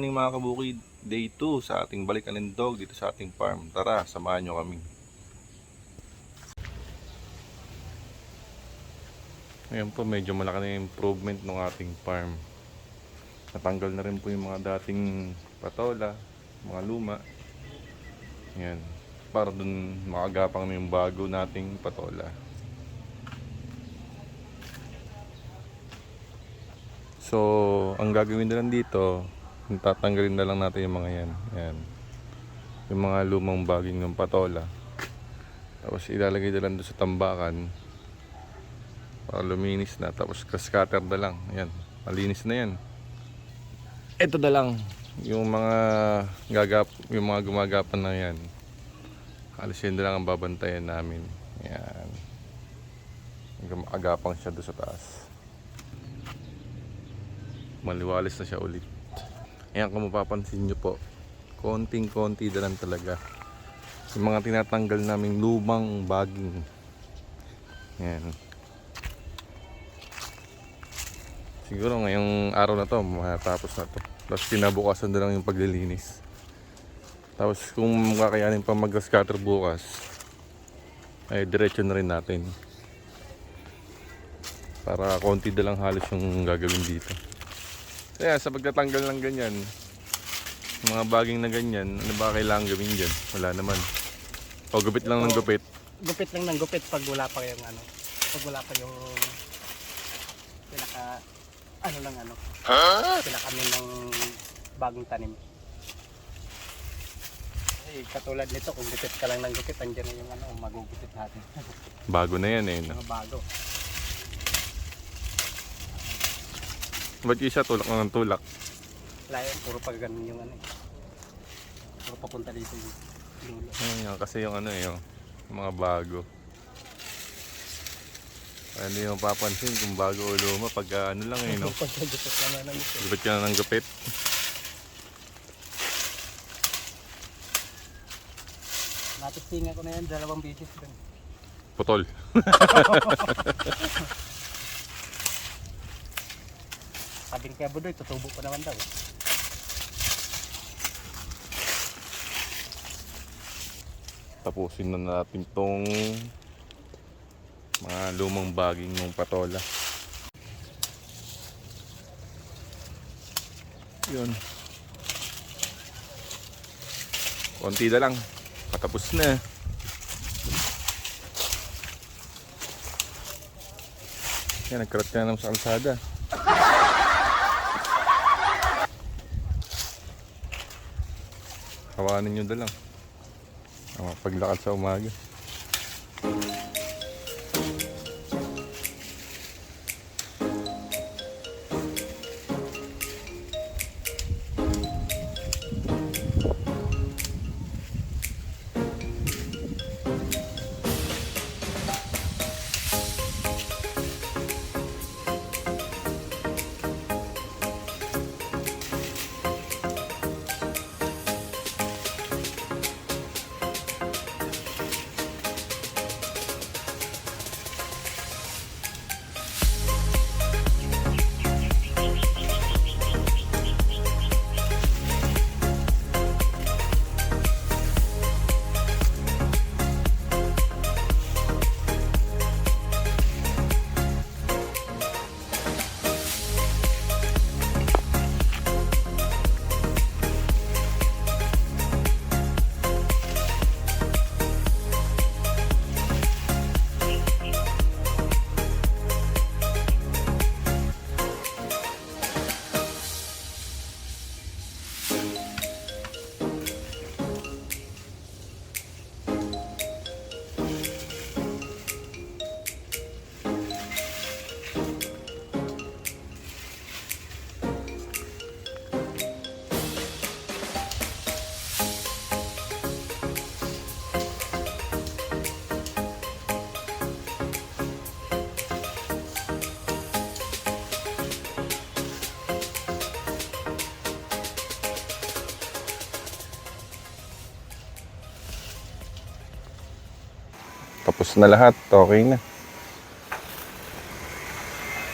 morning mga kabukid. Day 2 sa ating balikan and dog dito sa ating farm. Tara, samahan nyo kami. Ngayon po, medyo malaki na improvement ng ating farm. Natanggal na rin po yung mga dating patola, mga luma. Yan. Para dun makagapang na yung bago nating patola. So, ang gagawin na lang dito, tatanggalin na lang natin yung mga yan. Yan. Yung mga lumang baging ng patola. Tapos ilalagay na lang doon sa tambakan. Para luminis na. Tapos scatter na lang. Yan. Malinis na yan. Ito na lang. Yung mga gagap, yung mga gumagapan na yan. Halos yun na lang ang babantayan namin. Yan. Makagapang siya doon sa taas maliwalis na siya ulit. Ayan kung mapapansin nyo po, konting-konti na lang talaga. Yung mga tinatanggal naming lumang baging. Ayan. Siguro ngayong araw na to, matapos na to. Tapos kinabukasan na lang yung paglilinis. Tapos kung kakayanin pa mag-scatter bukas, ay diretso na rin natin. Para konti na lang halos yung gagawin dito. Kaya sa pagtatanggal ng ganyan, mga baging na ganyan, ano ba kailangan gawin dyan? Wala naman. O gupit lang ng gupit. Gupit lang ng gupit pag wala pa yung ano. Pag wala pa yung pinaka ano lang ano. Pinakamin ng bagong tanim. Kasi katulad nito, kung gupit ka lang ng gupit, andyan na yung ano, magugupit natin. Bago na yan eh. No? Mga bago. Ba't yung isa tulak na ng tulak? Wala yun, puro pag ganun yung ano eh. Puro papunta dito yung dulo. Ayun kasi yung ano eh, yung mga bago. Hindi mo papansin kung bago o luma pag ah, ano lang eh, no? Pag gupit ka na ng. Gupit ka na ng gupit. Natistingan ko na yan, dalawang beses din. Putol. Sabing kaya Budoy, tutubo ko naman daw. Tapusin na natin tong mga lumang baging ng patola. Yun. Konti na lang. Patapos na. Yan, nagkarat ka na naman sa kalsada. Hawanin nyo na lang. Oh, paglakad sa umaga. Tapos na lahat. Okay na.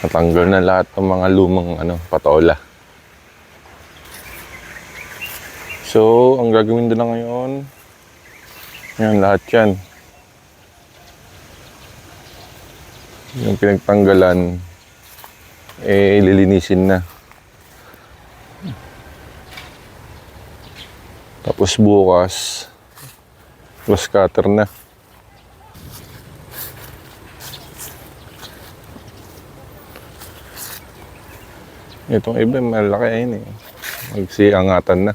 Natanggal na lahat ng mga lumang ano, patola. So, ang gagawin nila ngayon, yan, lahat yan. Yung pinagtanggalan, eh, lilinisin na. Tapos bukas, grass cutter na. Itong iba, malaki ayun eh. Magsiangatan na.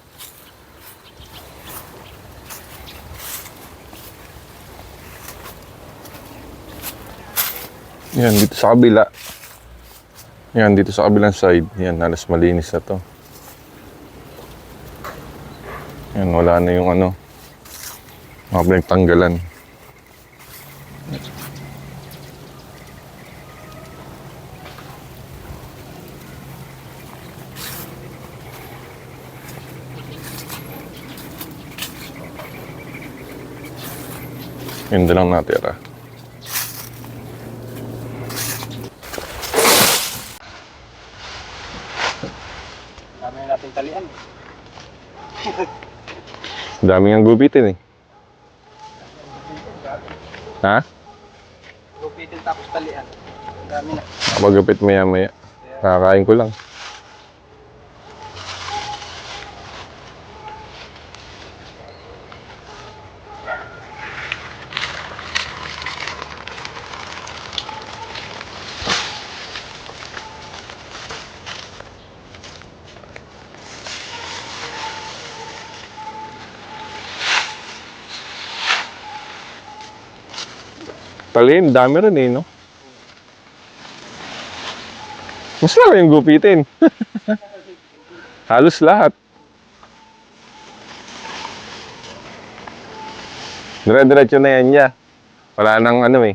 Yan, dito sa kabila. Yan, dito sa kabilang side. Yan, halos malinis na to. Yan, wala na yung ano. Mga pinagtanggalan. Yun lang natira. Dami na natin talian. Dami ang gupitin eh. Ha? Gupitin tapos talian. Dami na. Kapagapit maya maya. Kakain ko lang. Talin, dami rin eh, no? Mas laki yung gupitin. Halos lahat. Dire-diretso na yan niya. Wala nang ano eh.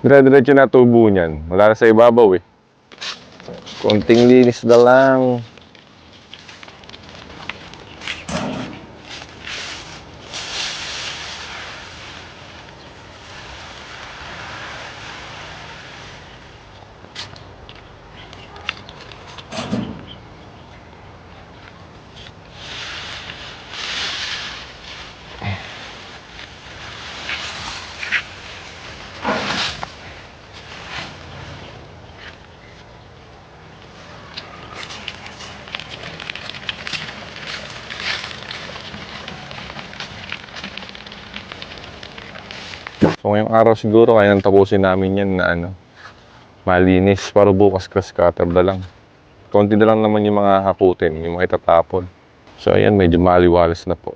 Dire-diretso na tubo niyan. Wala sa ibabaw eh. Konting linis na lang. So ngayong araw siguro kaya nang tapusin namin yan na ano, malinis para bukas cross cutter na lang. Konti na lang naman yung mga hakutin, yung mga itatapon. So ayan, medyo maliwalas na po.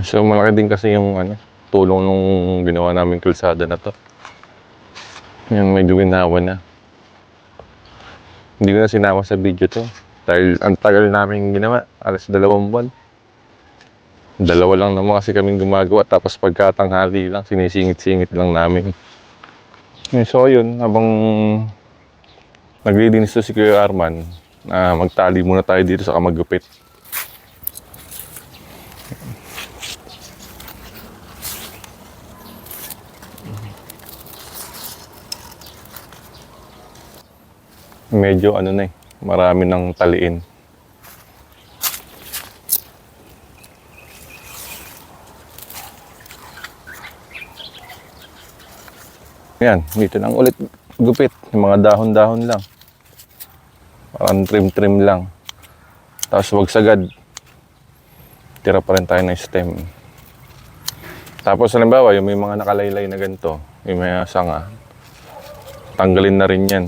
So malaki din kasi yung ano, tulong nung ginawa namin kalsada na to. Yan, medyo ginawa na. Hindi ko na sinama sa video to. Dahil ang tagal namin ginawa. Alas dalawang buwan. Dalawa lang naman kasi kaming gumagawa. Tapos pagkatanghali lang, sinisingit-singit lang namin. Yun, So yun, habang naglilinis to si Kuya Arman, ah, magtali muna tayo dito sa kamagupit. Medyo ano na eh, marami ng taliin. Yan, dito lang ulit gupit. Yung mga dahon-dahon lang. Parang trim-trim lang. Tapos wag sagad. Tira pa rin tayo ng stem. Tapos halimbawa, yung may mga nakalaylay na ganito, yung may sanga, tanggalin na rin yan.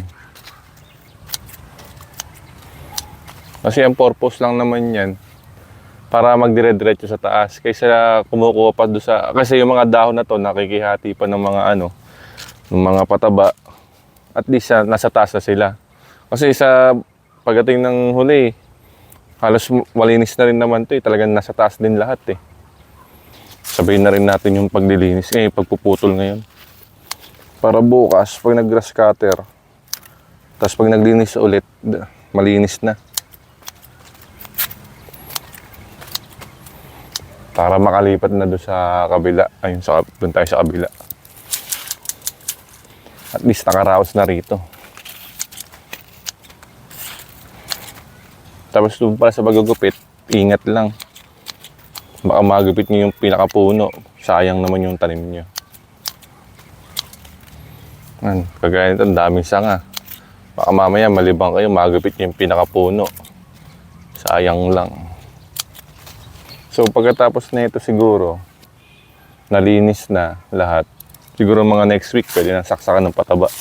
Kasi ang purpose lang naman yan, para magdire-diretso sa taas. Kaysa kumukuha pa doon sa... Kasi yung mga dahon na to, nakikihati pa ng mga ano, ng mga pataba. At least ah, nasa taas na sila. Kasi sa pagdating ng huli, halos malinis na rin naman to eh. Talagang nasa taas din lahat eh. Sabihin na rin natin yung paglilinis, eh, pagpuputol ngayon. Para bukas, pag nag-grass cutter, tapos pag naglinis ulit, malinis na. Para makalipat na doon sa kabila. Ayun, sa, doon tayo sa kabila. At least nakaraos na rito. Tapos doon pala sa pagugupit, ingat lang. Baka magupit nyo yung pinakapuno. Sayang naman yung tanim nyo. Yan, kagaya nito, ang daming sanga. Baka mamaya malibang kayo, magupit nyo yung pinakapuno. Sayang lang. So pagkatapos na ito siguro, nalinis na lahat. Siguro mga next week, pwede na saksakan ng pataba.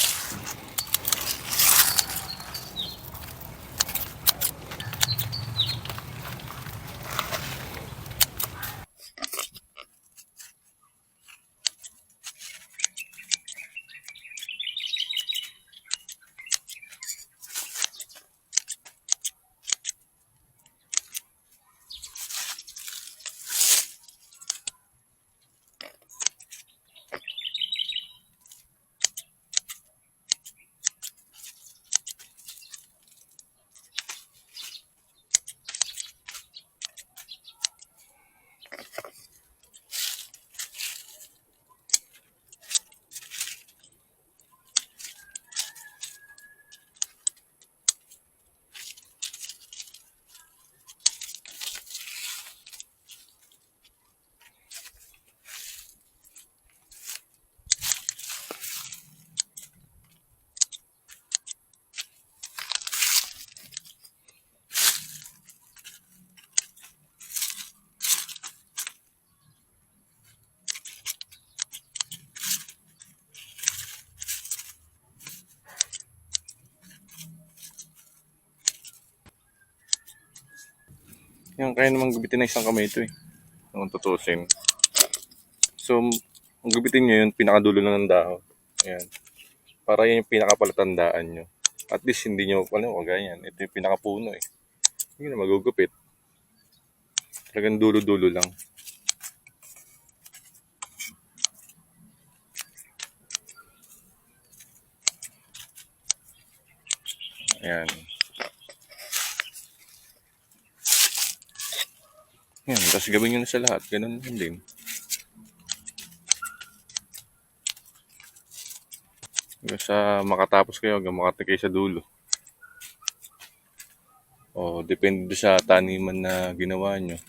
Yan, kaya naman gubitin na isang kamay ito eh. Kung tutusin. So, ang gubitin nyo yun, pinakadulo lang ng dahon. Ayan. Para yan yung pinakapalatandaan nyo. At least hindi nyo, ano, kagaya yan. Ito yung pinakapuno eh. Hindi na magugupit. Talagang dulo-dulo lang. Ayan. Yan, tapos gawin nyo na sa lahat. Ganun din. Hanggang sa makatapos kayo, hanggang makati kayo sa dulo. O, depende sa taniman na ginawa nyo.